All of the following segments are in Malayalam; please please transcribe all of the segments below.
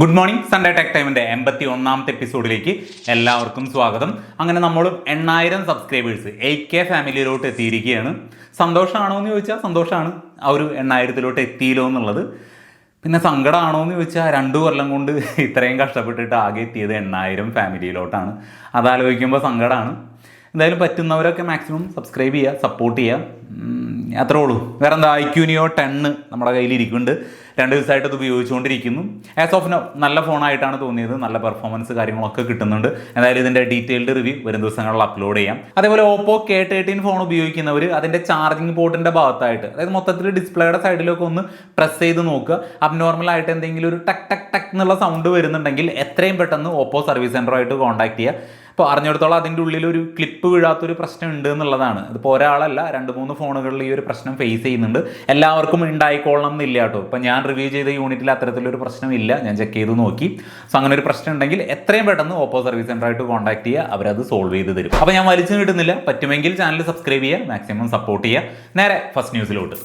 ഗുഡ് മോർണിംഗ് സൺഡേ ടെക് ടൈമിന്റെ എൺപത്തി ഒന്നാമത്തെ എപ്പിസോഡിലേക്ക് എല്ലാവർക്കും സ്വാഗതം. അങ്ങനെ നമ്മൾ എണ്ണായിരം സബ്സ്ക്രൈബേഴ്സ് എയ്റ്റ് കെ ഫാമിലിയിലോട്ട് എത്തിയിരിക്കുകയാണ്. സന്തോഷമാണോ എന്ന് ചോദിച്ചാൽ സന്തോഷമാണ് ആ ഒരു എണ്ണായിരത്തിലോട്ട് എത്തിയില്ലോ എന്നുള്ളത്. പിന്നെ സങ്കടമാണോ എന്ന് ചോദിച്ചാൽ രണ്ടു കൊല്ലം കൊണ്ട് ഇത്രയും കഷ്ടപ്പെട്ടിട്ട് ആകെ എത്തിയത് എണ്ണായിരം ഫാമിലിയിലോട്ടാണ് അതാലോചിക്കുമ്പോൾ സങ്കടമാണ് എന്തായാലും പറ്റുന്നവരൊക്കെ മാക്സിമം സബ്സ്ക്രൈബ് ചെയ്യുക സപ്പോർട്ട് ചെയ്യുക. അത്രേ ഉള്ളൂ. വേറെ എന്താ ഐക്യൂനിയോ ടെണ്ണ് നമ്മുടെ കയ്യിൽ ഇരിക്കുന്നുണ്ട് രണ്ട് ദിവസമായിട്ട് അത് ഉപയോഗിച്ചുകൊണ്ടിരിക്കുന്നു. ആസ് ഓഫ് നോ നല്ല ഫോണായിട്ടാണ് തോന്നിയത്. നല്ല പെർഫോമൻസ് കാര്യങ്ങളൊക്കെ കിട്ടുന്നുണ്ട്. എന്തായാലും ഇതിന്റെ ഡീറ്റെയിൽഡ് റിവ്യൂ വരും ദിവസങ്ങളിൽ അപ്ലോഡ് ചെയ്യാം. അതേപോലെ ഓപ്പോ കെ തേർട്ടീൻ ഫോൺ ഉപയോഗിക്കുന്നവർ അതിന്റെ ചാർജിങ് പോർട്ടിന്റെ ഭാഗത്തായിട്ട് അതായത് മൊത്തത്തിൽ ഡിസ്പ്ലേയുടെ സൈഡിലൊക്കെ ഒന്ന് പ്രസ് ചെയ്ത് നോക്കുക. അബ്നോർമൽ ആയിട്ട് എന്തെങ്കിലും ഒരു ടക് ടക് ടക് എന്നുള്ള സൗണ്ട് വരുന്നുണ്ടെങ്കിൽ എത്രയും പെട്ടെന്ന് ഓപ്പോ സർവീസ് സെന്ററുമായിട്ട് കോൺടാക്ട് ചെയ്യുക. അപ്പോൾ അറിഞ്ഞിടത്തോളം അതിന്റെ ഉള്ളിൽ ഒരു ക്ലിപ്പ് വീഴാത്തൊരു പ്രശ്നം ഉണ്ട് എന്നുള്ളതാണ്. ഇതിപ്പോൾ ഒരാളല്ല രണ്ട് മൂന്ന് ഫോണുകളിൽ ഈ ഒരു പ്രശ്നം ഫേസ് ചെയ്യുന്നുണ്ട്. എല്ലാവർക്കും ഉണ്ടായിക്കോളണം എന്നില്ല കേട്ടോ. ഇപ്പം ഞാൻ റിവ്യൂ ചെയ്ത യൂണിറ്റിൽ അത്തരത്തിലൊരു പ്രശ്നമില്ല ഞാൻ ചെക്ക് ചെയ്ത് നോക്കി. സോ അങ്ങനെ ഒരു പ്രശ്നം ഉണ്ടെങ്കിൽ എത്രയും പെട്ടെന്ന് ഓപ്പോ സർവീസ് സെന്ററായിട്ട് കോൺടാക്ട് ചെയ്യുക. അവരത് സോൾവ് ചെയ്ത് തരും. അപ്പോൾ ഞാൻ വലിച്ചു കിട്ടുന്നില്ല. പറ്റുമെങ്കിൽ ചാനൽ സബ്സ്ക്രൈബ് ചെയ്യുക. മാക്സിമം സപ്പോർട്ട് ചെയ്യുക. നേരെ ഫസ്റ്റ് ന്യൂസിലോട്ട്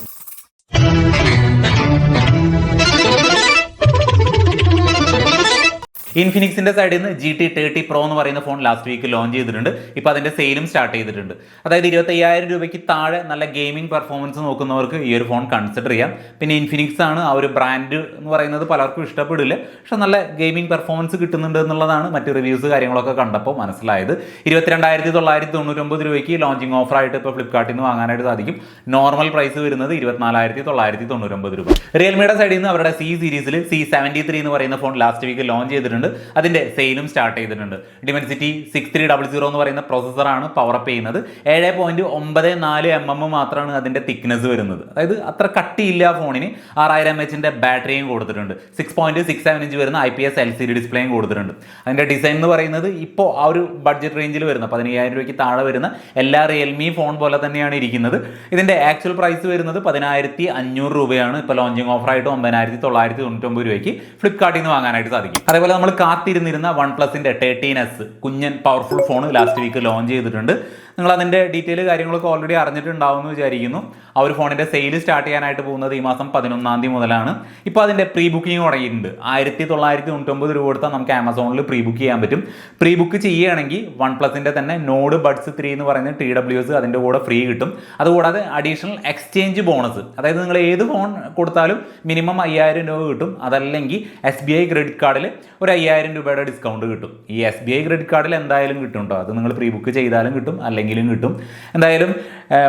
ഇൻഫിനിക്സിന്റെ സൈഡിൽ നിന്ന് ജി ടി തേർട്ടി പ്രോ എന്ന് പറയുന്ന ഫോൺ ലാസ്റ്റ് വീക്ക് ലോഞ്ച് ചെയ്തിട്ടുണ്ട്. ഇപ്പോൾ അതിന്റെ സെയിലും സ്റ്റാർട്ട് ചെയ്തിട്ടുണ്ട്. അതായത് ഇരുപത്തയ്യായിരം രൂപയ്ക്ക് താഴെ നല്ല ഗെയിമിംഗ് പെർഫോമൻസ് നോക്കുന്നവർക്ക് ഈ ഒരു ഫോൺ കൺസിഡർ ചെയ്യാം. പിന്നെ ഇൻഫിനിക്സ് ആണ് ആ ഒരു ബ്രാൻഡ് എന്ന് പറയുന്നത് പലർക്കും ഇഷ്ടപ്പെടില്ല. പക്ഷെ നല്ല ഗെയിമിംഗ് പെർഫോമൻസ് കിട്ടുന്നുണ്ട് എന്നുള്ളതാണ് മറ്റ് റിവ്യൂസ് കാര്യങ്ങളൊക്കെ കണ്ടപ്പോൾ മനസ്സിലായത്. ഇരുപത്തിരണ്ടായിരത്തി തൊള്ളായിരത്തി തൊണ്ണൂറ്റൊമ്പത് രൂപയ്ക്ക് ലോഞ്ചിങ് ഓഫറായിട്ട് ഇപ്പോൾ ഫ്ലിപ്കാർട്ടിൽ നിന്ന് വാങ്ങാനായിട്ട് സാധിക്കും. നോർമൽ പ്രൈസ് വരുന്നത് ഇരുപത്തിനാലായിരത്തി തൊള്ളായിരത്തി തൊണ്ണൂറ്റൊമ്പത് രൂപ. റിയൽമിയുടെ സൈഡിൽ നിന്ന് അവരുടെ സി സീരീസിൽ സി സെവന്റി ത്രീ എന്ന് പറയുന്ന ഫോൺ ലാസ്റ്റ് വീക്ക് ലോഞ്ച് ചെയ്തിട്ടുണ്ട്. അതിന്റെ സെയിലും സ്റ്റാർട്ട് ചെയ്തിട്ടുണ്ട്. Dimensity six three double zero എന്ന് പറയുന്ന പ്രോസസ്സറാണ് പവർ അപ്പ് ചെയ്യുന്നത്. ഏഴ് പോയിന്റ് ഒമ്പത് നാല് എം എം മാത്രമാണ് അതിന്റെ തിക്നെസ് വരുന്നത്. അതായത് അത്ര കട്ടിയില്ല ഫോണിന് ആറായിരം എം എച്ചിന്റെ ബാറ്ററിയും കൊടുത്തിട്ടുണ്ട്. Six point six seven inch വരുന്ന I P S L C D ഡിസ്പ്ലേയും കൊടുത്തിട്ടുണ്ട്. അതിന്റെ ഡിസൈൻ എന്ന് പറയുന്നത് ഇപ്പോൾ ആ ഒരു ബഡ്ജറ്റ് റേഞ്ചിൽ വരുന്ന പതിനയ്യായിരം രൂപയ്ക്ക് താഴെ വരുന്ന എല്ലാ റിയൽമി ഫോൺ പോലെ തന്നെയാണ് ഇരിക്കുന്നത്. ഇതിന്റെ ആക്ച്വൽ പ്രൈസ് വരുന്നത് പതിനായിരത്തി അഞ്ഞൂറ് രൂപയാണ്. ഇപ്പോൾ ലോഞ്ചിങ് ഓഫറായിട്ട് ഒമ്പതിനായിരത്തി തൊള്ളായിരത്തി തൊണ്ണൂറ്റൊമ്പത് രൂപയ്ക്ക് ഫ്ലിപ്കാർട്ടിൽ നിന്ന് വാങ്ങാനായിട്ട് സാധിക്കും. അതേപോലെ നമ്മൾ കാത്തിരുന്നിരുന്ന വൺ പ്ലസിന്റെ തേർട്ടീൻ എസ് കുഞ്ഞൻ powerful phone last week launch ചെയ്തിട്ടുണ്ട്. നിങ്ങൾ അതിന്റെ ഡീറ്റെയിൽ കാര്യങ്ങളൊക്കെ ഓൾറെഡി അറിഞ്ഞിട്ടുണ്ടാവും എന്ന് വിചാരിക്കുന്നു. ആ ഒരു ഫോണിന്റെ സെയിൽ സ്റ്റാർട്ട് ചെയ്യാനായിട്ട് പോകുന്നത് ഈ മാസം പതിനൊന്നാം തീയതി മുതലാണ്. ഇപ്പോൾ അതിന്റെ പ്രീ ബുക്കിംഗ് തുടങ്ങിയിട്ടുണ്ട്. ആയിരത്തി തൊള്ളായിരത്തി തൊണ്ണൂറ്റൊമ്പത് രൂപ കൊടുത്താൽ നമുക്ക് ആമസോണിൽ പ്രീ ബുക്ക് ചെയ്യാൻ പറ്റും. പ്രീ ബുക്ക് ചെയ്യുകയാണെങ്കിൽ വൺ പ്ലസിന്റെ തന്നെ നോഡ് ബഡ്സ് ത്രീ എന്ന് പറയുന്ന ടി ഡബ്ല്യു എസ് അതിന്റെ കൂടെ ഫ്രീ കിട്ടും. അതുകൂടാതെ അഡീഷണൽ എക്സ്ചേഞ്ച് ബോണസ് അതായത് നിങ്ങൾ ഏത് ഫോൺ കൊടുത്താലും മിനിമം അയ്യായിരം രൂപ കിട്ടും. അതല്ലെങ്കിൽ എസ് ബി ഐ ക്രെഡിറ്റ് കാർഡിൽ ഒരു അയ്യായിരം രൂപയുടെ ഡിസ്കൗണ്ട് കിട്ടും. ഈ എസ് ബി ഐ ക്രെഡിറ്റ് കാർഡിൽ എന്തായാലും കിട്ടും കേട്ടോ അത് നിങ്ങൾ പ്രീ ബുക്ക് ചെയ്താലും കിട്ടും. അല്ലെങ്കിലും കിട്ടും. എന്തായാലും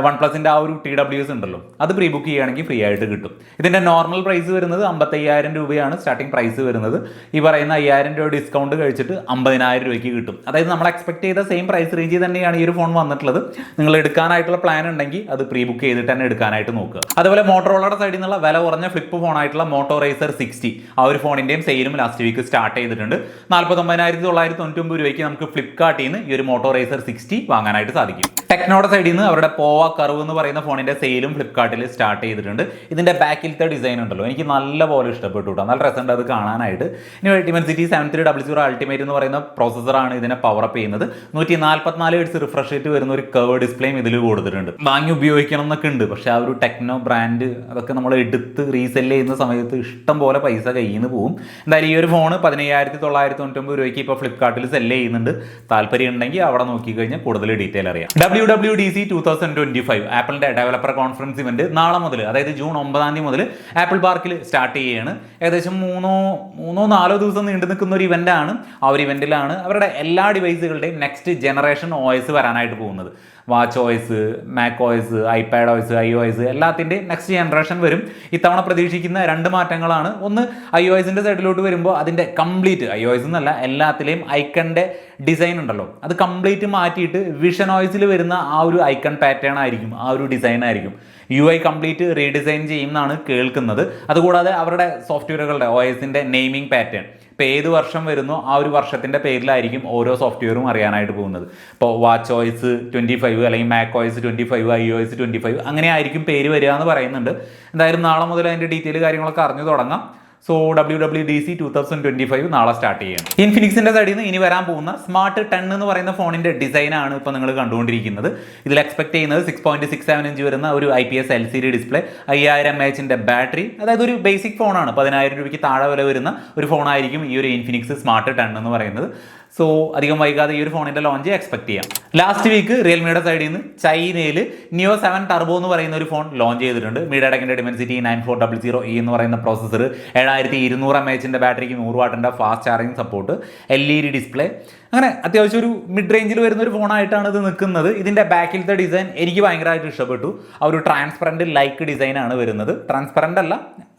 വൺ പ്ലസിന്റെ ആ ഒരു ടി ഡബ്ല്യു എസ് ഉണ്ടല്ലോ. അത് പ്രീ ബുക്ക് ചെയ്യുകയാണെങ്കിൽ ഫ്രീ ആയിട്ട് കിട്ടും. ഇതിന്റെ നോർമൽ പ്രൈസ് വരുന്നത് അമ്പത്തയ്യായിരം രൂപയാണ് സ്റ്റാർട്ടിംഗ് പ്രൈസ് വരുന്നത്. ഈ പറയുന്ന അയ്യായിരം രൂപ ഡിസ്കൗണ്ട് കഴിച്ചിട്ട് അമ്പതിനായിരം രൂപയ്ക്ക് കിട്ടും. അതായത് നമ്മൾ എക്സ്പെക്ട് ചെയ്ത സെയിം പ്രൈസ് റേഞ്ചിൽ തന്നെയാണ് ഈ ഒരു ഫോൺ വന്നിട്ടുള്ളത്. നിങ്ങൾ എടുക്കാനായിട്ടുള്ള പ്ലാൻ ഉണ്ടെങ്കിൽ അത് പ്രീ ബുക്ക് ചെയ്തിട്ട് തന്നെ എടുക്കാനായിട്ട് നോക്കുക. അതുപോലെ മോട്ടോറോളയുടെ സൈഡിൽ നിന്നുള്ള വില കുറഞ്ഞ ഫ്ലിപ്പ് ഫോൺ ആയിട്ടുള്ള മോട്ടോ റേസർ സിക്സ്റ്റി ആ ഒരു ഫോണിന്റെയും സെയിലും ലാസ്റ്റ് വീക്ക് സ്റ്റാർട്ട് ചെയ്തിട്ടുണ്ട്. നാൽപ്പത്തൊമ്പതിനായിരത്തി തൊള്ളായിരത്തി തൊണ്ണൂറ്റൊമ്പത് രൂപയ്ക്ക് നമുക്ക് ഫ്ലിപ്കാർട്ടിൽ നിന്ന് ഈ ഒരു മോട്ടോ റേസർ സിക്സ്റ്റി വാങ്ങാനായിട്ട് സാധിക്കും. ടെക്നോയുടെ സൈഡിൽ നിന്ന് അവരുടെ പോവ കർവ് എന്ന് പറയുന്ന ഫോണിന്റെ സെയിലും ഫ്ലിപ്കാർട്ടിൽ സ്റ്റാർട്ട് ചെയ്തിട്ടുണ്ട്. ഇതിന്റെ ബാക്കിലത്തെ ഡിസൈൻ ഉണ്ടല്ലോ. എനിക്ക് നല്ല പോലെ ഇഷ്ടപ്പെട്ടു കേട്ടോ നല്ല രസമുണ്ട് അത് കാണാനായിട്ട്. ഇനി Dimensity seven three double zero ultimate എന്ന് പറയുന്ന പ്രോസസ്സറാണ് ഇതിനെ പവർ അപ്പ് ചെയ്യുന്നത്. നൂറ്റി നാൽപ്പത്തിനാല് ഹെഡ്സ് റിഫ്രഷ് റേറ്റ് വരുന്ന ഒരു കവ് ഡിസ്പ്ലേയും ഇതിൽ കൊടുത്തിട്ടുണ്ട്. വാങ്ങി ഉപയോഗിക്കണം എന്നൊക്കെ ഉണ്ട്. പക്ഷേ ആ ഒരു ടെക്നോ ബ്രാൻഡ് അതൊക്കെ നമ്മൾ എടുത്ത് റീസെൽ ചെയ്യുന്ന സമയത്ത് ഇഷ്ടം പോലെ പൈസ കയ്യിൽ നിന്ന് പോകും എന്തായാലും ഈ ഒരു ഫോൺ പതിനയ്യായിരത്തി തൊള്ളായിരത്തി തൊണ്ണൂറ്റൊമ്പത് രൂപയ്ക്ക് ഇപ്പോൾ ഫ്ലിപ്കാർട്ടിൽ സെല്ല് ചെയ്യുന്നുണ്ട്. താല്പര്യം ഉണ്ടെങ്കിൽ അവിടെ നോക്കിക്കഴിഞ്ഞാൽ കൂടുതൽ ഡീറ്റെയിൽ അറിയാം. W W D C two thousand twenty five ആപ്പിളിന്റെ ഡെവലപ്പർ കോൺഫറൻസ് ഇവന്റ് നാളെ മുതൽ അതായത് ജൂൺ ഒമ്പതാം തീയതി മുതൽ ആപ്പിൾ പാർക്കിൽ സ്റ്റാർട്ട് ചെയ്യുകയാണ്. ഏകദേശം മൂന്നോ മൂന്നോ നാലോ ദിവസം നീണ്ടു നിൽക്കുന്ന ഒരു ഇവന്റ് ആണ്. ആ ഒരു ഇവന്റിലാണ് അവരുടെ എല്ലാ ഡിവൈസുകളുടെയും നെക്സ്റ്റ് ജനറേഷൻ എസ് വരാനായിട്ട് പോകുന്നത്. Watch OS Mac OS iPad OS iOS എല്ലാത്തിന്റെയും നെക്സ്റ്റ് ജനറേഷൻ വരും. ഇത്തവണ പ്രതീക്ഷിക്കുന്ന രണ്ട് മാറ്റങ്ങളാണ്. ഒന്ന് ഐ ഒ എസിന്റെ സൈഡിലോട്ട് വരുമ്പോൾ അതിന്റെ കംപ്ലീറ്റ് ഐ എസ് എന്നല്ല എല്ലാത്തിലെയും ഐക്കണിന്റെ ഡിസൈൻ ഉണ്ടല്ലോ. അത് കംപ്ലീറ്റ് മാറ്റിയിട്ട് വിഷൻ ഓയിസിൽ വരുന്ന ആ ഒരു ഐക്കൺ പാറ്റേൺ ആയിരിക്കും ആ ഒരു ഡിസൈൻ ആയിരിക്കും. യു ഐ കംപ്ലീറ്റ് റീഡിസൈൻ ചെയ്യുമെന്നാണ് കേൾക്കുന്നത്. അതുകൂടാതെ അവരുടെ സോഫ്റ്റ്വെയറുകളുടെ ഒ എസിന്റെ നെയിമിംഗ് പാറ്റേൺ ഇപ്പോൾ ഏത് വർഷം വരുന്നു ആ ഒരു വർഷത്തിന്റെ പേരിലായിരിക്കും ഓരോ സോഫ്റ്റ്വെയറും അറിയാനായിട്ട് പോകുന്നത്. ഇപ്പോൾ വാച്ച് ഓയിസ് ട്വന്റി ഫൈവ് അല്ലെങ്കിൽ Mac OS twenty five iOS twenty five അങ്ങനെ ആയിരിക്കും പേര് വരിക എന്ന് പറയുന്നുണ്ട്. എന്തായാലും നാളെ മുതൽ അതിന്റെ ഡീറ്റെയിൽ കാര്യങ്ങളൊക്കെ അറിഞ്ഞു തുടങ്ങാം. So W W D C two thousand twenty five നാളെ സ്റ്റാർട്ട് ചെയ്യും ഇൻഫിനിക്സിന്റെ സൈഡിൽ നിന്ന് ഇനി വരാൻ പോകുന്ന സ്മാർട്ട് ടെൻ എന്ന് പറയുന്ന ഫോണിന്റെ ഡിസൈനാണ് ഇപ്പോൾ നിങ്ങൾ കണ്ടുകൊണ്ടിരിക്കുന്നത്. ഇതിൽ എക്സ്പെക്ട് ചെയ്യുന്നത് six point six seven inch വരുന്ന ഒരു I P S L C D display അയ്യായിരം എം എച്ചിന്റെ ബാറ്ററി അതായത് ഒരു ബേസിക് ഫോണാണ് പതിനായിരം രൂപയ്ക്ക് താഴെ വില വരുന്ന ഒരു ഫോണായിരിക്കും ഈ ഒരു ഇൻഫിനിക്സ് സ്മാർട്ട് ടെൻ എന്ന് പറയുന്നത്. സോ അധികം വൈകാതെ ഈ ഒരു ഫോണിന്റെ ലോഞ്ച് എക്സ്പെക്ട് ചെയ്യാം. ലാസ്റ്റ് വീക്ക് റിയൽമിയുടെ സൈഡിൽ നിന്ന് ചൈനയിൽ നിയോ സെവൻ ടർബോ എന്ന് പറയുന്ന ഒരു ഫോൺ ലോഞ്ച് ചെയ്തിട്ടുണ്ട്. മീഡിയടെക്കിന്റെ Dimensity nine four double zero E എന്ന് പറയുന്ന പ്രോസസ്സർ ഏഴായിരത്തി ഇരുന്നൂറ് എം എച്ചിന്റെ ബാറ്ററിക്ക് നൂറ് വാട്ടിന്റെ fast charging support L E D display അങ്ങനെ അത്യാവശ്യം ഒരു മിഡ് റേഞ്ചിൽ വരുന്ന ഒരു ഫോണായിട്ടാണ് ഇത് നിൽക്കുന്നത് ഇതിന്റെ ബാക്കിലത്തെ ഡിസൈൻ എനിക്ക് ഭയങ്കരമായിട്ട് ഇഷ്ടപ്പെട്ടു. ആ ഒരു ട്രാൻസ്പെറന്റ് ലൈക്ക് ഡിസൈനാണ് വരുന്നത്. ട്രാൻസ്പെറന്റ് അല്ല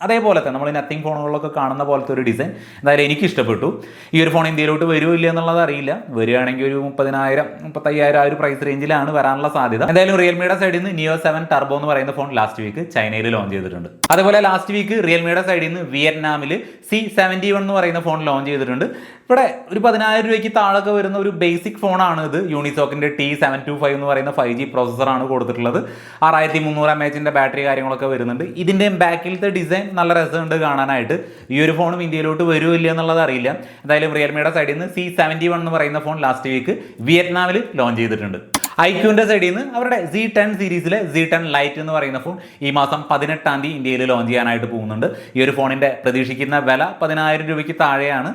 അതേപോലെ തന്നെ നമ്മൾ നത്തിങ് ഫോണുകളിലൊക്കെ കാണുന്ന പോലത്തെ ഒരു ഡിസൈൻ എന്തായാലും എനിക്ക് ഇഷ്ടപ്പെട്ടു. ഈ ഒരു ഫോൺ ഇന്ത്യയിലോട്ട് വരുമോ ഇല്ല എന്നുള്ളത് അറിയില്ല. വരികയാണെങ്കിൽ ഒരു മുപ്പതിനായിരം മുപ്പത്തയ്യായിരം ആ ഒരു പ്രൈസ് റേഞ്ചിലാണ് വരാനുള്ള സാധ്യത. എന്തായാലും റിയൽമിയുടെ സൈഡിൽ നിന്ന് നിയോ സെവൻ ടർബോ എന്ന് പറയുന്ന ഫോൺ ലാസ്റ്റ് വീക്ക് ചൈനയിൽ ലോഞ്ച് ചെയ്തിട്ടുണ്ട്. അതുപോലെ ലാസ്റ്റ് വീക്ക് റിയൽമിയുടെ സൈഡിൽ നിന്ന് വിയറ്റ്നാമിൽ സി സെവന്റി വൺ എന്ന് പറയുന്ന ഫോൺ ലോഞ്ച് ചെയ്തിട്ടുണ്ട്. ഇവിടെ ഒരു പതിനായിരം രൂപയ്ക്ക് താഴൊക്കെ വരുന്ന ഒരു ബേസിക് ഫോണാണ് ഇത്. യൂണിസോക്കിന്റെ ടി സെവൻ ടു ഫൈവ് എന്ന് പറയുന്ന ഫൈവ് ജി പ്രോസസ്സറാണ് കൊടുത്തിട്ടുള്ളത്. ആറായിരത്തി മുന്നൂറ് എം എച്ചിന്റെ ബാറ്ററി കാര്യങ്ങളൊക്കെ വരുന്നുണ്ട്. ഇതിന്റെ ബാക്കിലത്തെ ഡിസൈൻ നല്ല രസമുണ്ട് കാണാനായിട്ട്. ഈ ഒരു ഫോണും ഇന്ത്യയിലോട്ട് വരുമോ ഇല്ല എന്നുള്ളത് അറിയില്ല. എന്തായാലും റിയൽമിയുടെ സൈഡിൽ നിന്ന് സി സെവന്റി വൺ എന്ന് പറയുന്ന ഫോൺ ലാസ്റ്റ് വീക്ക് വിയറ്റ്നാമിൽ ലോഞ്ച് ചെയ്തിട്ടുണ്ട്. ഐക്യൂന്റെ സൈഡിൽ നിന്ന് അവരുടെ സി ടെൻ സീരീസിലെ സി ടെൻ ലൈറ്റ് എന്ന് പറയുന്ന ഫോൺ ഈ മാസം പതിനെട്ടാം തീയതി ഇന്ത്യയിൽ ലോഞ്ച് ചെയ്യാനായിട്ട് പോകുന്നുണ്ട്. ഈ ഒരു ഫോണിന്റെ പ്രതീക്ഷിക്കുന്ന വില പതിനായിരം രൂപയ്ക്ക് താഴെയാണ്.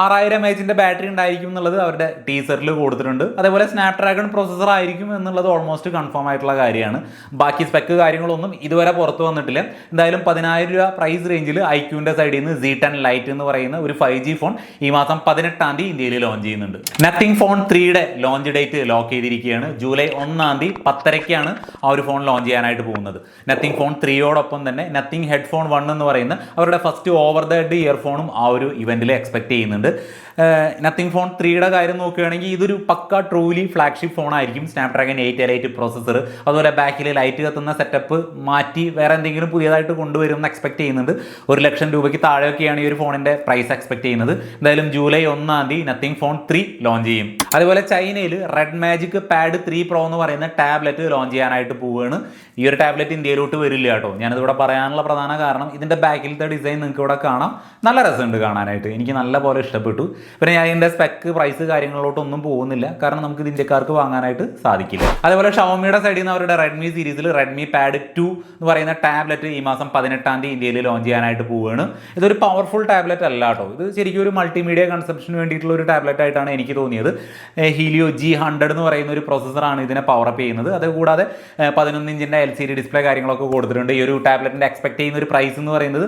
ആറായിരം എച്ചിന്റെ ബാറ്ററി ഉണ്ടായിരിക്കും എന്നുള്ളത് അവരുടെ ടീസറിൽ കൊടുത്തിട്ടുണ്ട്. അതേപോലെ സ്നാപ്ഡ്രാഗൺ പ്രോസസ്സർ ആയിരിക്കും എന്നുള്ളത് ഓൾമോസ്റ്റ് കൺഫേം ആയിട്ടുള്ള കാര്യമാണ്. ബാക്കി സ്പെക്ക് കാര്യങ്ങളൊന്നും ഇതുവരെ പുറത്ത് വന്നിട്ടില്ല. എന്തായാലും പതിനായിരം രൂപ പ്രൈസ് റേഞ്ചിൽ ഐക്യൂന്റെ സൈഡിൽ നിന്ന് സി ടെൻ ലൈറ്റ് എന്ന് പറയുന്ന ഒരു ഫൈവ് ജി ഫോൺ ഈ മാസം പതിനെട്ടാം തീയതി ഇന്ത്യയിൽ ലോഞ്ച് ചെയ്യുന്നുണ്ട്. നത്തിങ് ഫോൺ ത്രീയുടെ ലോഞ്ച് ഡേറ്റ് ലോക്ക് ചെയ്തിരിക്കുകയാണ്. ജൂലൈ ഒന്നാം തീയതി പത്തരയ്ക്കാണ് ആ ഒരു ഫോൺ ലോഞ്ച് ചെയ്യാനായിട്ട് പോകുന്നത്. നത്തിങ് ഫോൺ ത്രീയോടൊപ്പം തന്നെ നത്തിങ് ഹെഡ്ഫോൺ വൺ എന്ന് പറയുന്ന അവരുടെ ഫസ്റ്റ് ഓവർ ദ ഹെഡ് ഇയർഫോണും ആ ഒരു ഇവന്റിൽ എക്സ്പെക്ട് ചെയ്യുന്നുണ്ട്. നത്തിങ് ഫോൺ ത്രീയുടെ കാര്യം നോക്കുകയാണെങ്കിൽ ഇതൊരു പക്ക ട്രൂലി ഫ്ലാഗ്ഷിപ്പ് ഫോൺ ആയിരിക്കും. സ്നാപ്ഡ്രാഗൺ എയ്റ്റ് എയ്റ്റ് പ്രോസസ്സർ അതുപോലെ ബാക്കിൽ ലൈറ്റ് കത്തുന്ന സെറ്റപ്പ് മാറ്റി വേറെ എന്തെങ്കിലും പുതിയതായിട്ട് കൊണ്ടുവരും എന്ന് എക്സ്പെക്ട് ചെയ്യുന്നുണ്ട്. ഒരു ലക്ഷം രൂപയ്ക്ക് താഴെയൊക്കെയാണ് ഈ ഒരു ഫോണിന്റെ പ്രൈസ് എക്സ്പെക്ട് ചെയ്യുന്നത്. എന്തായാലും ജൂലൈ ഒന്നാം തീയതി നത്തിങ് ഫോൺ ത്രീ ലോഞ്ച് ചെയ്യും. അതുപോലെ ചൈനയിൽ Red Magic pad three pro എന്ന് പറയുന്ന ടാബ്ലറ്റ് ലോഞ്ച് ചെയ്യാനായിട്ട് പോവുകയാണ് ഈ ഒരു ടാബ്ലറ്റ് ഇന്ത്യയിലോട്ട് വരില്ല കേട്ടോ. ഞാനിതിവിടെ പറയാനുള്ള പ്രധാന കാരണം ഇതിന്റെ ബാക്കിലത്തെ ഡിസൈൻ നിങ്ങൾക്ക് ഇവിടെ കാണാം. നല്ല രസമുണ്ട് കാണാനായിട്ട്. എനിക്ക് നല്ല പോലെ ഇഷ്ടപ്പെട്ടു. പിന്നെ ഞാൻ ഇതിന്റെ സ്പെക്ക് പ്രൈസ് കാര്യങ്ങളിലോട്ടൊന്നും പോകുന്നില്ല. കാരണം നമുക്ക് ഇത് ഇന്ത്യക്കാർക്ക് വാങ്ങാനായിട്ട് സാധിക്കില്ല. അതുപോലെ ഷവമിയുടെ സൈഡിൽ നിന്ന് അവരുടെ റെഡ്മി സീരീസിൽ റെഡ്മി പാഡ് ടു എന്ന് പറയുന്ന ടാബ്ലറ്റ് ഈ മാസം പതിനെട്ടാം തീയതി ഇന്ത്യയിൽ ലോഞ്ച് ചെയ്യാനായിട്ട് പോവുകയാണ് ഇതൊരു പവർഫുൾ ടാബ്ലറ്റ് അല്ല കേട്ടോ. ഇത് ശരിക്കും ഒരു മൾട്ടിമീഡിയ കൺസെപ്ഷന് വേണ്ടിയിട്ടുള്ള ഒരു ടാബ്ലറ്റ് ആയിട്ടാണ് എനിക്ക് തോന്നിയത്. ഹീലിയോ ജി ഹൺഡ്രഡ് എന്ന് പറയുന്ന ഒരു പ്രോസസ്സറാണ് ഇതിനെ പവർ അപ്പ് ചെയ്യുന്നത്. അതുകൂടാതെ പതിനൊന്ന് ഇഞ്ചിന്റെ എൽ സി ഡി ഡിസ്പ്ലേ കാര്യങ്ങളൊക്കെ കൊടുത്തിട്ടുണ്ട്. ഈ ഒരു ടാബ്ലറ്റിന്റെ എക്സ്പെക്ട് ചെയ്യുന്ന ഒരു പ്രൈസ് എന്ന് പറയുന്നത്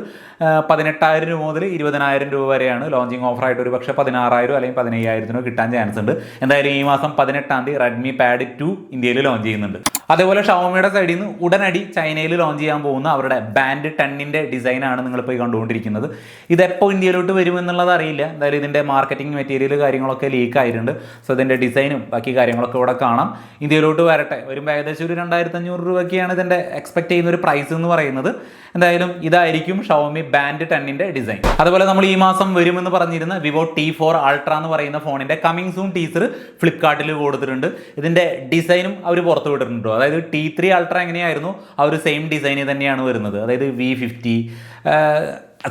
പതിനെട്ടായിരം രൂപ മുതൽ ഇരുപതിനായിരം രൂപ വരെയാണ്. ലോഞ്ചിങ് ഓഫറായിട്ട് ഒരു പക്ഷേ പതിനാറായിരം അല്ലെങ്കിൽ പതിനയ്യായിരത്തിനോ കിട്ടാൻ ചാൻസ് ഉണ്ട്. എന്തായാലും ഈ മാസം പതിനെട്ടാം തീയതി റെഡ്മി പാഡ് ടു ഇന്ത്യയിൽ ലോഞ്ച് ചെയ്യുന്നുണ്ട്. അതേപോലെ ഷവോമിയുടെ സൈഡിൽ നിന്ന് ഉടനടി ചൈനയിൽ ലോഞ്ച് ചെയ്യാൻ പോകുന്ന അവരുടെ ബാൻഡ് ടെന്നിന്റെ ഡിസൈനാണ് നിങ്ങളിപ്പോൾ ഈ കണ്ടുകൊണ്ടിരിക്കുന്നത്. ഇതെപ്പോൾ ഇന്ത്യയിലോട്ട് വരുമെന്നുള്ളത് അറിയില്ല. എന്തായാലും ഇതിന്റെ മാർക്കറ്റിംഗ് മെറ്റീരിയൽ കാര്യങ്ങളൊക്കെ ലീക്ക് ആയിട്ടുണ്ട്. സോ ഇതിന്റെ ഡിസൈനും ബാക്കി കാര്യങ്ങളൊക്കെ ഇവിടെ കാണാം. ഇന്ത്യയിലോട്ട് വരട്ടെ. വരുമ്പോൾ ഏകദേശം ഒരു രണ്ടായിരത്തി അഞ്ഞൂറ് രൂപയ്ക്കാണ് ഇതിന്റെ എക്സ്പെക്ട് ചെയ്യുന്ന ഒരു പ്രൈസ് എന്ന് പറയുന്നത്. എന്തായാലും ഇതായിരിക്കും ഷവോമി ബാൻഡ് ടെന്നിന്റെ ഡിസൈൻ അതുപോലെ നമ്മൾ ഈ മാസം വരുമെന്ന് പറഞ്ഞിരുന്ന വിവോ ടി ഫോർ അൾട്ര എന്ന് പറയുന്ന ഫോണിന്റെ കമ്മിങ് സൂൺ ടീസർ ഫ്ലിപ്കാർട്ടിൽ കൊടുത്തിട്ടുണ്ട്. ഇതിന്റെ ഡിസൈനും അവർ പുറത്തു വിട്ടിട്ടുണ്ട്. അതായത് ടി ത്രീ അൾട്ര എങ്ങനെയായിരുന്നു? ആ ഒരു സെയിം ഡിസൈനിൽ തന്നെയാണ് വരുന്നത്. അതായത് വി ഫിഫ്റ്റി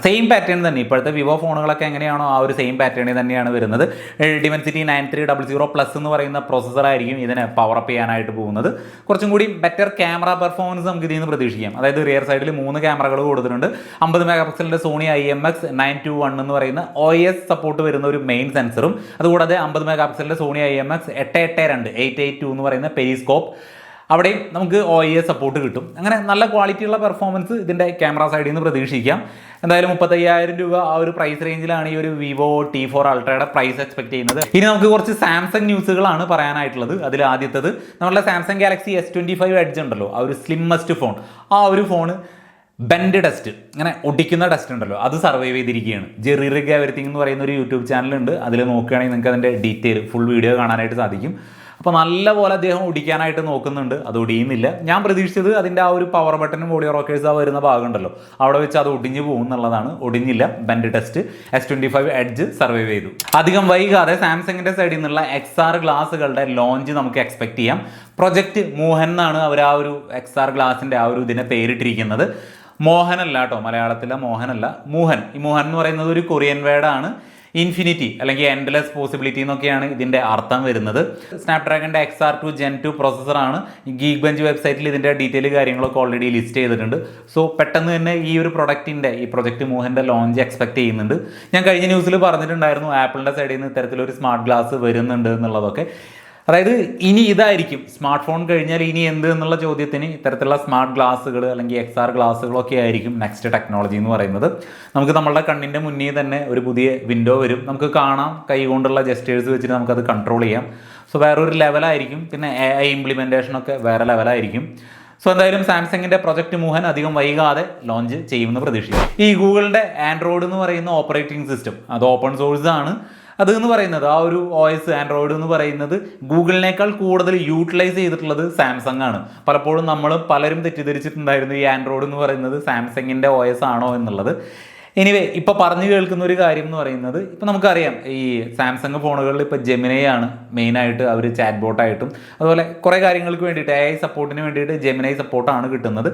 സെയിം പാറ്റേൺ തന്നെ. ഇപ്പോഴത്തെ വിവോ ഫോണുകളൊക്കെ എങ്ങനെയാണോ ആ ഒരു സെയിം പാറ്റേണിൽ തന്നെയാണ് വരുന്നത്. Dimensity nine three double zero plus എന്ന് പറയുന്ന പ്രോസസ്സർ ആയിരിക്കും ഇതിനെ പവർ അപ്പ് ചെയ്യാനായിട്ട് പോകുന്നത്. കുറച്ചും കൂടി ബെറ്റർ ക്യാമറ പെർഫോമൻസ് നമുക്ക് ഇതിൽ നിന്ന് പ്രതീക്ഷിക്കാം. അതായത് റിയർ സൈഡിൽ മൂന്ന് ക്യാമറകൾ കൊടുത്തിട്ടുണ്ട്. അമ്പത് mega പിക്സലിന്റെ Sony I M X nine two one എന്ന് പറയുന്ന ഒ എസ് സപ്പോർട്ട് വരുന്ന ഒരു മെയിൻ സെൻസറും അതുകൂടാതെ അമ്പത് മെഗാ പിക്സലിന്റെ സോണി ഐ എം എക്സ് എട്ട് എട്ട് രണ്ട് എയ്റ്റ് എയ്റ്റ് ടു എന്ന് പറയുന്ന പെരിസ്കോപ്പ് അവിടെയും നമുക്ക് ഒ എ സപ്പോർട്ട് കിട്ടും. അങ്ങനെ നല്ല ക്വാളിറ്റിയുള്ള പെർഫോമൻസ് ഇതിന്റെ ക്യാമറ സൈഡിൽ നിന്ന് പ്രതീക്ഷിക്കാം. എന്തായാലും മുപ്പത്തയ്യായിരം രൂപ ആ ഒരു പ്രൈസ് റേഞ്ചിലാണ് ഈ ഒരു വിവോ ടി ഫോർ അൾട്രയുടെ പ്രൈസ് എക്സ്പെക്ട് ചെയ്യുന്നത്. ഇനി നമുക്ക് കുറച്ച് സാംസങ് ന്യൂസുകളാണ് പറയാനായിട്ടുള്ളത് അതിൽ ആദ്യത്തത്. നമ്മളുടെ Samsung Galaxy S twenty five edge ഉണ്ടല്ലോ ആ ഒരു സ്ലിമ്മസ്റ്റ് ഫോൺ ആ ഒരു ഫോണ് ബെൻഡ് ഡസ്റ്റ് ഇങ്ങനെ ഒടിക്കുന്ന ഡസ്റ്റ് ഉണ്ടല്ലോ അത് സർവൈവ് ചെയ്തിരിക്കുകയാണ്. ജെറി റിഗ് എവരിത്തിങ് എന്ന് പറയുന്ന ഒരു യൂട്യൂബ് ചാനലുണ്ട് അതിൽ നോക്കുകയാണെങ്കിൽ നിങ്ങൾക്ക് അതിന്റെ ഡീറ്റെയിൽ ഫുൾ വീഡിയോ കാണാനായിട്ട് സാധിക്കും. അപ്പോൾ നല്ലപോലെ അദ്ദേഹം ഒടിക്കാനായിട്ട് നോക്കുന്നുണ്ട്. അത് ഒടിയുന്നില്ല ഞാൻ പ്രതീക്ഷിച്ചത് അതിന്റെ ആ ഒരു പവർ ബട്ടനും ബോഡി റോക്കേഴ്സ് ആ വരുന്ന ഭാഗമുണ്ടല്ലോ. അവിടെ വെച്ച് അത് ഒടിഞ്ഞു പോകും എന്നുള്ളതാണ്. ഒടിഞ്ഞില്ല. Bend test S twenty five edge survive ചെയ്തു. അധികം വൈകാതെ സാംസങ്ങിന്റെ സൈഡിൽ നിന്നുള്ള എക്സ് ആർ ഗ്ലാസുകളുടെ ലോഞ്ച് നമുക്ക് എക്സ്പെക്ട് ചെയ്യാം. പ്രൊജക്റ്റ് മോഹൻ എന്നാണ് അവർ ആ ഒരു എക്സ് ആർ ഗ്ലാസിന്റെ ആ ഒരു ഇതിനെ പേരിട്ടിരിക്കുന്നത്. മോഹനല്ല കേട്ടോ. മലയാളത്തിലെ മോഹനല്ല. മോഹൻ. ഈ മോഹൻ എന്ന് പറയുന്നത് ഒരു കൊറിയൻ വേർഡാണ് ഇൻഫിനിറ്റി അല്ലെങ്കിൽ എൻഡ്ലെസ് പോസിബിലിറ്റി എന്നൊക്കെയാണ് ഇതിന്റെ അർത്ഥം വരുന്നത്. സ്നാപ്ഡ്രാഗണിന്റെ X R two gen two ആണ്. ഗീഗ് ബെഞ്ച് വെബ്സൈറ്റിൽ ഇതിന്റെ ഡീറ്റെയിൽ കാര്യങ്ങളൊക്കെ ഓൾറെഡി ലിസ്റ്റ് ചെയ്തിട്ടുണ്ട്. സോ പെട്ടെന്ന് തന്നെ ഈ ഒരു പ്രൊഡക്റ്റിന്റെ ഈ പ്രൊജക്റ്റ് മോഹന്റെ ലോഞ്ച് എക്സ്പെക്ട് ചെയ്യുന്നുണ്ട്. ഞാൻ കഴിഞ്ഞ ന്യൂസിൽ പറഞ്ഞിട്ടുണ്ടായിരുന്നു ആപ്പിളിന്റെ സൈഡിൽ നിന്ന് ഇത്തരത്തിലൊരു സ്മാർട്ട് ഗ്ലാസ് വരുന്നുണ്ട് എന്നുള്ളതൊക്കെ. അതായത് ഇനി ഇതായിരിക്കും. സ്മാർട്ട് ഫോൺ കഴിഞ്ഞാൽ ഇനി എന്ത് എന്നുള്ള ചോദ്യത്തിന് ഇത്തരത്തിലുള്ള സ്മാർട്ട് ഗ്ലാസ്സുകൾ അല്ലെങ്കിൽ എക്സ് ആർ ഗ്ലാസ്സുകളൊക്കെ ആയിരിക്കും നെക്സ്റ്റ് ടെക്നോളജി എന്ന് പറയുന്നത്. നമുക്ക് നമ്മളുടെ കണ്ണിന്റെ മുന്നേ തന്നെ ഒരു പുതിയ വിൻഡോ വരും. നമുക്ക് കാണാം. കൈ കൊണ്ടുള്ള ജസ്റ്റേഴ്സ് വെച്ചിട്ട് നമുക്കത് കൺട്രോൾ ചെയ്യാം. സോ വേറൊരു ലെവലായിരിക്കും പിന്നെ എ ഐ ഇംപ്ലിമെന്റേഷനൊക്കെ വേറെ ലെവലായിരിക്കും സോ എന്തായാലും സാംസങ്ങിന്റെ പ്രൊജക്ട് മോഹൻ അധികം വൈകാതെ ലോഞ്ച് ചെയ്യുമെന്ന് പ്രതീക്ഷിക്കും ഈ ഗൂഗിളിന്റെ ആൻഡ്രോയിഡ് എന്ന് പറയുന്ന ഓപ്പറേറ്റിംഗ് സിസ്റ്റം അത് ഓപ്പൺ സോഴ്സ് ആണ്. അത് എന്ന് പറയുന്നത്? ആ ഒരു ഒ എസ് ആൻഡ്രോയിഡ് എന്ന് പറയുന്നത് ഗൂഗിളിനേക്കാൾ കൂടുതൽ യൂട്ടിലൈസ് ചെയ്തിട്ടുള്ളത് സാംസങ് ആണ്. പലപ്പോഴും നമ്മൾ പലരും തെറ്റിദ്ധരിച്ചിട്ടുണ്ടായിരുന്നു ഈ ആൻഡ്രോയിഡ് എന്ന് പറയുന്നത് സാംസങ്ങിന്റെ ഒ എസ് ആണോ എന്നുള്ളത്. എനിവേ ഇപ്പോൾ പറഞ്ഞു കേൾക്കുന്ന ഒരു കാര്യം എന്ന് പറയുന്നത് ഇപ്പോൾ നമുക്കറിയാം ഈ സാംസങ് ഫോണുകളിൽ ഇപ്പോൾ ജെമിനയാണ് മെയിനായിട്ട് അവർ ചാറ്റ് ബോട്ടായിട്ടും അതുപോലെ കുറേ കാര്യങ്ങൾക്ക് വേണ്ടിയിട്ട് എ ഐ സപ്പോർട്ടിന് വേണ്ടിയിട്ട് ജെമിനൈ സപ്പോർട്ടാണ് കിട്ടുന്നത്.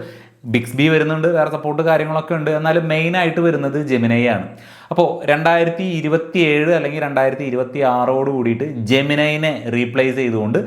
ബിക്സ്ബി വരുന്നുണ്ട് വേറെ സപ്പോർട്ട് കാര്യങ്ങളൊക്കെ ഉണ്ട് എന്നാലും മെയിനായിട്ട് വരുന്നത് ജെമിനൈയാണ് അപ്പോൾ രണ്ടായിരത്തി ഇരുപത്തി ഏഴ് അല്ലെങ്കിൽ രണ്ടായിരത്തി ഇരുപത്തി ആറോട് കൂടിയിട്ട് ജെമിനൈനെ റീപ്ലേസ് ചെയ്തുകൊണ്ട്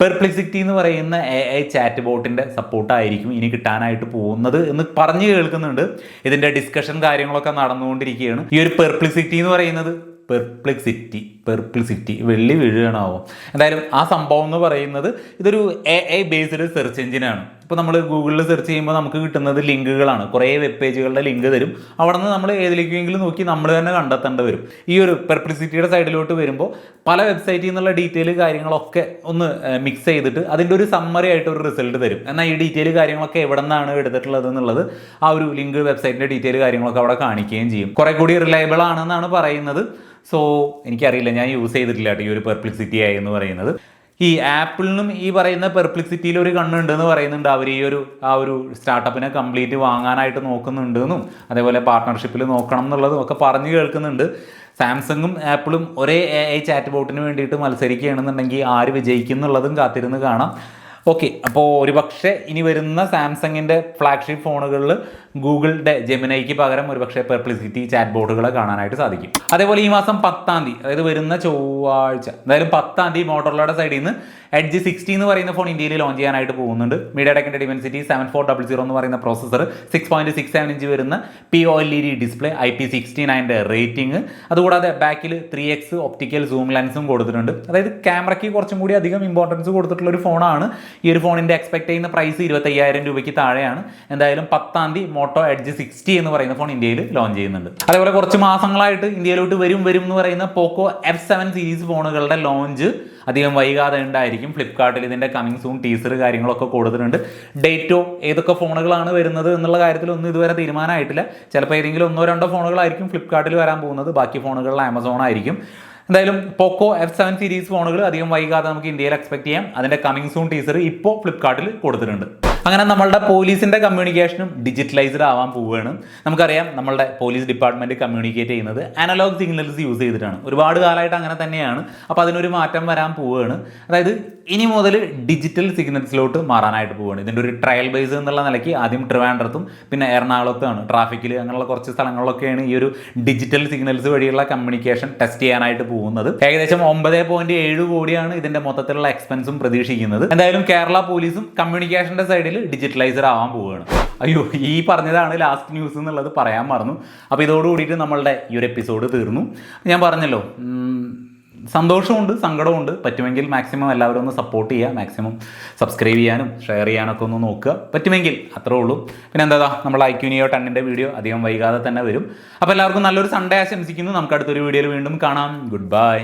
പെർപ്ലിക്സിറ്റി എന്ന് പറയുന്ന എ ഐ ചാറ്റ് ബോട്ടിന്റെ സപ്പോർട്ടായിരിക്കും ഇനി കിട്ടാനായിട്ട് പോകുന്നത് എന്ന് പറഞ്ഞു കേൾക്കുന്നുണ്ട്. ഇതിന്റെ ഡിസ്കഷൻ കാര്യങ്ങളൊക്കെ നടന്നുകൊണ്ടിരിക്കുകയാണ്. ഈ ഒരു പെർപ്ലിക്സിറ്റി എന്ന് പറയുന്നത് പെർപ്ലിക്സിറ്റി പെർപ്ലിസിറ്റി വെള്ളി വീഴുകയാണാവും? എന്തായാലും ആ സംഭവം എന്ന് പറയുന്നത് ഇതൊരു എ ഐ ബേസ്ഡ് സെർച്ച് എഞ്ചിനാണ് ഇപ്പോൾ നമ്മൾ ഗൂഗിളിൽ സെർച്ച് ചെയ്യുമ്പോൾ നമുക്ക് കിട്ടുന്നത് ലിങ്കുകളാണ്. കുറേ വെബ് പേജുകളുടെ ലിങ്ക് തരും. അവിടെ നിന്ന് നമ്മൾ ഏതിലേക്കെങ്കിലും നോക്കി നമ്മൾ തന്നെ കണ്ടെത്തേണ്ടി വരും. ഈ ഒരു പെർപ്ലിസിറ്റിയുടെ സൈഡിലോട്ട് വരുമ്പോൾ പല വെബ്സൈറ്റിൽ നിന്നുള്ള ഡീറ്റെയിൽ കാര്യങ്ങളൊക്കെ ഒന്ന് മിക്സ് ചെയ്തിട്ട് അതിന്റെ ഒരു സമ്മറി ആയിട്ട് ഒരു റിസൾട്ട് തരും. എന്നാൽ ഈ ഡീറ്റെയിൽ കാര്യങ്ങളൊക്കെ എവിടെ നിന്നാണ് എടുത്തിട്ടുള്ളത് എന്നുള്ളത് ആ ഒരു ലിങ്ക് വെബ്സൈറ്റിന്റെ ഡീറ്റെയിൽ കാര്യങ്ങളൊക്കെ അവിടെ കാണിക്കുകയും ചെയ്യും. കുറെ കൂടി റിലയബിൾ ആണെന്നാണ് പറയുന്നത്. സോ എനിക്കറിയില്ല. ഞാൻ യൂസ് ചെയ്തിട്ടില്ല കേട്ടോ ഈ ഒരു പെർപ്ലിസിറ്റി ആയി എന്ന് പറയുന്നത്. ഈ ആപ്പിളിനും ഈ പറയുന്ന പെർപ്ലിക്സിറ്റിയിൽ ഒരു കണ്ണുണ്ട് എന്ന് പറയുന്നുണ്ട് അവർ ഈ ഒരു ആ ഒരു സ്റ്റാർട്ടപ്പിനെ കംപ്ലീറ്റ് വാങ്ങാനായിട്ട് നോക്കുന്നുണ്ട് എന്നും അതേപോലെ പാർട്ട്ണർഷിപ്പിൽ നോക്കണം എന്നുള്ളതും ഒക്കെ പറഞ്ഞു കേൾക്കുന്നുണ്ട്. സാംസങ്ങും ആപ്പിളും ഒരേ എ ഐ ചാറ്റ് ബോട്ടിന് വേണ്ടിയിട്ട് മത്സരിക്കുകയാണെന്നുണ്ടെങ്കിൽ ആര് വിജയിക്കും എന്നുള്ളതും കാത്തിരുന്ന് കാണാം. ഓക്കെ അപ്പോൾ ഒരുപക്ഷെ ഇനി വരുന്ന സാംസങ്ങിന്റെ ഫ്ലാഗ്ഷിപ്പ് ഫോണുകളിൽ ഗൂഗിളിന്റെ ജെമിനൈക്ക് പകരം ഒരുപക്ഷെ പെർപ്ലിസിറ്റി ചാറ്റ് ബോർഡുകളെ കാണാനായിട്ട് സാധിക്കും. അതേപോലെ ഈ മാസം പത്താം തീയതി അതായത് വരുന്ന ചൊവ്വാഴ്ച എന്തായാലും പത്താം തീയതി മോട്ടോറോളയുടെ സൈഡിൽ നിന്ന് എഡ്ജ് സിക്സ്റ്റി എന്ന് പറയുന്ന ഫോൺ ഇന്ത്യയിൽ ലോഞ്ച് ചെയ്യാനായിട്ട് പോകുന്നുണ്ട്. Media ടെക്കിന്റെ Dimensity seven four double zero എന്ന് പറയുന്ന processor six point six seven inch വരുന്ന P O L E D display I P sixty നയന്റെ rating അതുകൂടാതെ ബാക്കിൽ ത്രീ എക്സ് ഒപ്റ്റിക്കൽ സൂം ലെൻസും കൊടുത്തിട്ടുണ്ട്. അതായത് ക്യാമറയ്ക്ക് കുറച്ചും കൂടി അധികം ഇമ്പോർട്ടൻസ് കൊടുത്തിട്ടുള്ള ഒരു ഫോണാണ് ഈ ഒരു ഫോണിന്റെ എക്സ്പെക്ട് ചെയ്യുന്ന പ്രൈസ് ഇരുപത്തയ്യായിരം രൂപയ്ക്ക് താഴെയാണ്. എന്തായാലും പത്താം തീയതി മോട്ടോ എഡ്ജ് സിക്സ്റ്റി എന്ന് പറയുന്ന ഫോൺ ഇന്ത്യയിൽ ലോഞ്ച് ചെയ്യുന്നുണ്ട്. അതേപോലെ കുറച്ച് മാസങ്ങളായിട്ട് ഇന്ത്യയിലോട്ട് വരും വരും എന്ന് പറയുന്ന പോക്കോ എഫ് സെവൻ സീരീസ് ഫോണുകളുടെ ലോഞ്ച് അധികം വൈകാതെ ഉണ്ടായിരിക്കും. ഫ്ലിപ്കാർട്ടിൽ ഇതിന്റെ കമ്മിങ് സൂൺ ടീസർ കാര്യങ്ങളൊക്കെ കൊടുത്തിട്ടുണ്ട്. ഡേറ്റോ ഏതൊക്കെ ഫോണുകളാണ് വരുന്നത് എന്നുള്ള കാര്യത്തിൽ ഒന്നും ഇതുവരെ തീരുമാനമായിട്ടില്ല. ചിലപ്പോൾ ഏതെങ്കിലും ഒന്നോ രണ്ടോ ഫോണുകളായിരിക്കും ഫ്ലിപ്കാർട്ടിൽ വരാൻ പോകുന്നത്. ബാക്കി ഫോണുകളിൽ ആമസോൺ ആയിരിക്കും. എന്തായാലും പോക്കോ എഫ് സെവൻ സീരീസ് ഫോണുകൾ അധികം വൈകാതെ നമുക്ക് ഇന്ത്യയിൽ എക്സ്പെക്ട് ചെയ്യാം. അതിന്റെ കമ്മിങ് സൂൺ ടീസർ ഇപ്പോൾ ഫ്ലിപ്കാർട്ടിൽ കൊടുത്തിട്ടുണ്ട്. അങ്ങനെ നമ്മളുടെ പോലീസിന്റെ കമ്മ്യൂണിക്കേഷനും ഡിജിറ്റലൈസ്ഡ് ആവാൻ പോവുകയാണ്. നമുക്കറിയാം നമ്മളുടെ പോലീസ് ഡിപ്പാർട്ട്മെന്റ് കമ്മ്യൂണിക്കേറ്റ് ചെയ്യുന്നത് അനലോഗ് സിഗ്നൽസ് യൂസ് ചെയ്തിട്ടാണ്. ഒരുപാട് കാലമായിട്ട് അങ്ങനെ തന്നെയാണ്. അപ്പോൾ അതിനൊരു മാറ്റം വരാൻ പോവുകയാണ്. അതായത് ഇനി മുതൽ ഡിജിറ്റൽ സിഗ്നൽസിലോട്ട് മാറാനായിട്ട് പോവുകയാണ്. ഇതിന്റെ ഒരു ട്രയൽ ബേസ് എന്നുള്ള നിലയ്ക്ക് ആദ്യം ട്രിവാൻഡ്രത്തും പിന്നെ എറണാകുളത്തുമാണ് ട്രാഫിക്കിൽ അങ്ങനെയുള്ള കുറച്ച് സ്ഥലങ്ങളിലൊക്കെയാണ് ഈ ഒരു ഡിജിറ്റൽ സിഗ്നൽസ് വഴിയുള്ള കമ്മ്യൂണിക്കേഷൻ ടെസ്റ്റ് ചെയ്യാനായിട്ട് പോകുന്നത്. ഏകദേശം ഒമ്പത് പോയിന്റ് ഏഴ് കോടിയാണ് ഇതിന്റെ മൊത്തത്തിലുള്ള എക്സ്പെൻസും പ്രതീക്ഷിക്കുന്നത്. എന്തായാലും കേരള പോലീസും കമ്മ്യൂണിക്കേഷന്റെ സൈഡിൽ ഡിജിറ്റലൈസർ ആവാൻ പോവുകയാണ്. അയ്യോ ഈ പറഞ്ഞതാണ് ലാസ്റ്റ് ന്യൂസ് എന്നുള്ളത് പറയാൻ മറന്നു. അപ്പോൾ ഇതോടുകൂടിയിട്ട് നമ്മളുടെ ഈ ഒരു എപ്പിസോഡ് തീർന്നു. ഞാൻ പറഞ്ഞല്ലോ സന്തോഷമുണ്ട് സങ്കടമുണ്ട് പറ്റുമെങ്കിൽ മാക്സിമം എല്ലാവരും ഒന്ന് സപ്പോർട്ട് ചെയ്യുക മാക്സിമം സബ്സ്ക്രൈബ് ചെയ്യാനും ഷെയർ ചെയ്യാനൊക്കെ ഒന്ന് നോക്കുക. പറ്റുമെങ്കിൽ അത്രേ ഉള്ളൂ. പിന്നെ എന്താ നമ്മൾ ഐക്യൂനിയോ ടണ്ണിന്റെ വീഡിയോ അധികം വൈകാതെ തന്നെ വരും. അപ്പോൾ എല്ലാവർക്കും നല്ലൊരു സൺഡേ ആശംസിക്കുന്നു. നമുക്ക് അടുത്തൊരു വീഡിയോയിൽ വീണ്ടും കാണാം. Good bye